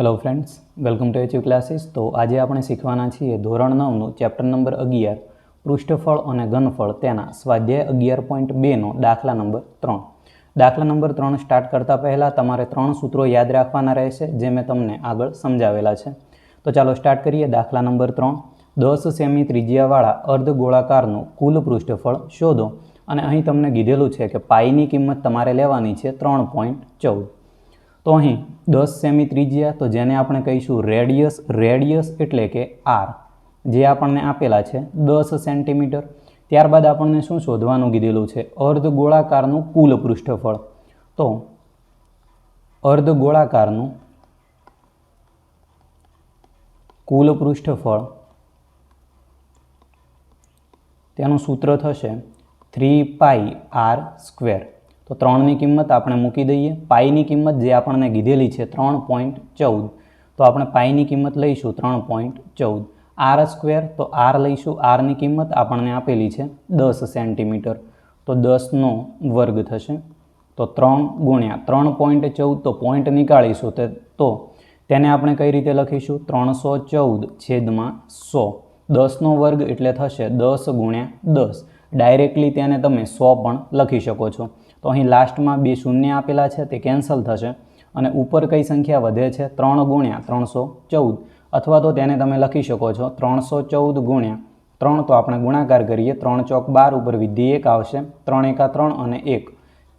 Hello friends welcome to HU classes તો આજે આપણે શીખવાના છીએ ધોરણ નવનું ચેપ્ટર નંબર અગિયાર, પૃષ્ઠફળ અને ઘનફળ તેના સ્વાધ્યાય અગિયાર પોઈન્ટ બેનો દાખલા નંબર ત્રણ. દાખલા નંબર ત્રણ સ્ટાર્ટ કરતાં પહેલાં તમારે ત્રણ સૂત્રો યાદ રાખવાના રહેશે, જે મેં તમને આગળ સમજાવેલા છે. તો ચાલો સ્ટાર્ટ કરીએ દાખલા નંબર ત્રણ. દસ સેમી ત્રિજ્યાવાળા અર્ધ ગોળાકારનું કુલ પૃષ્ઠફળ શોધો. અને અહીં તમને કીધેલું છે કે પાઈની કિંમત તમારે લેવાની છે ત્રણ પોઈન્ટ ચૌદ. તો અહીં દસ સેમી ત્રિજ્યા, તો જેને આપણે કહીશું રેડિયસ રેડિયસ એટલે કે આર. જે આપણને આપેલા છે દસ સેન્ટીમીટર. ત્યારબાદ આપણને શું શોધવાનું કીધેલું છે? અર્ધ ગોળાકારનું કુલ પૃષ્ઠફળ. તો અર્ધ ગોળાકારનું કુલ પૃષ્ઠફળ તેનું સૂત્ર થશે થ્રી પાઈ આર સ્ક્વેર. તો ત્રણની કિંમત આપણે મૂકી દઈએ. પાઈની કિંમત જે આપણને કીધેલી છે ત્રણ પોઈન્ટ ચૌદ. તો આપણે પાઈની કિંમત લઈશું ત્રણ પોઈન્ટ ચૌદ. આર સ્ક્વેર, તો આર લઈશું. આરની કિંમત આપણને આપેલી છે દસ સેન્ટીમીટર. તો દસનો વર્ગ થશે. તો ત્રણ ગુણ્યા ત્રણ પોઈન્ટ ચૌદ, તો પોઈન્ટ નીકાળીશું તે તો તેને આપણે કઈ રીતે લખીશું? ત્રણસો ચૌદ છેદમાં સો. દસનો વર્ગ એટલે થશે દસ ગુણ્યા દસ. ડાયરેક્ટલી તેને તમે સો પણ લખી શકો છો. તો અહીં લાસ્ટમાં બે શૂન્ય આપેલા છે, તે કેન્સલ થશે અને ઉપર કઈ સંખ્યા વધે છે? ત્રણ ગુણ્યા ત્રણસો ચૌદ. અથવા તો તેને તમે લખી શકો છો ત્રણસો ચૌદ ગુણ્યા ત્રણ, તો આપણે ગુણાકાર કરીએ. ત્રણ ચોક બાર ઉપર વિધિ એક આવશે. ત્રણ એકા ત્રણ અને એક.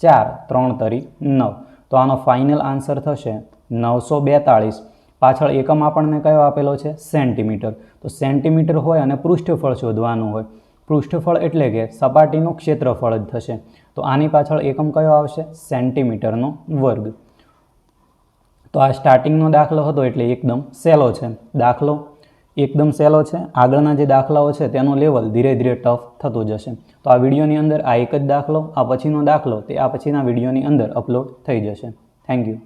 ચાર, ત્રણ તરી નવ. તો આનો ફાઇનલ આન્સર થશે નવસો બેતાળીસ. પાછળ એકમ આપણને કયો આપેલો છે? સેન્ટીમીટર. તો સેન્ટીમીટર હોય અને પૃષ્ઠફળ શોધવાનું હોય. પૃષ્ઠફળ એટલે કે સપાટીનું ક્ષેત્રફળ જ થશે. તો આની પાછળ એકમ કયો આવશે? સેન્ટીમીટરનો વર્ગ. તો આ સ્ટાર્ટિંગનો દાખલો હતો એટલે એકદમ સહેલો છે. દાખલો એકદમ સહેલો છે. આગળના જે દાખલાઓ છે તેનો લેવલ ધીરે ધીરે ટફ થતું જશે. તો આ વિડીયોની અંદર આ એક જ દાખલો, આ પછીનો દાખલો, તે આ પછીના વિડીયોની અંદર અપલોડ થઈ જશે. Thank you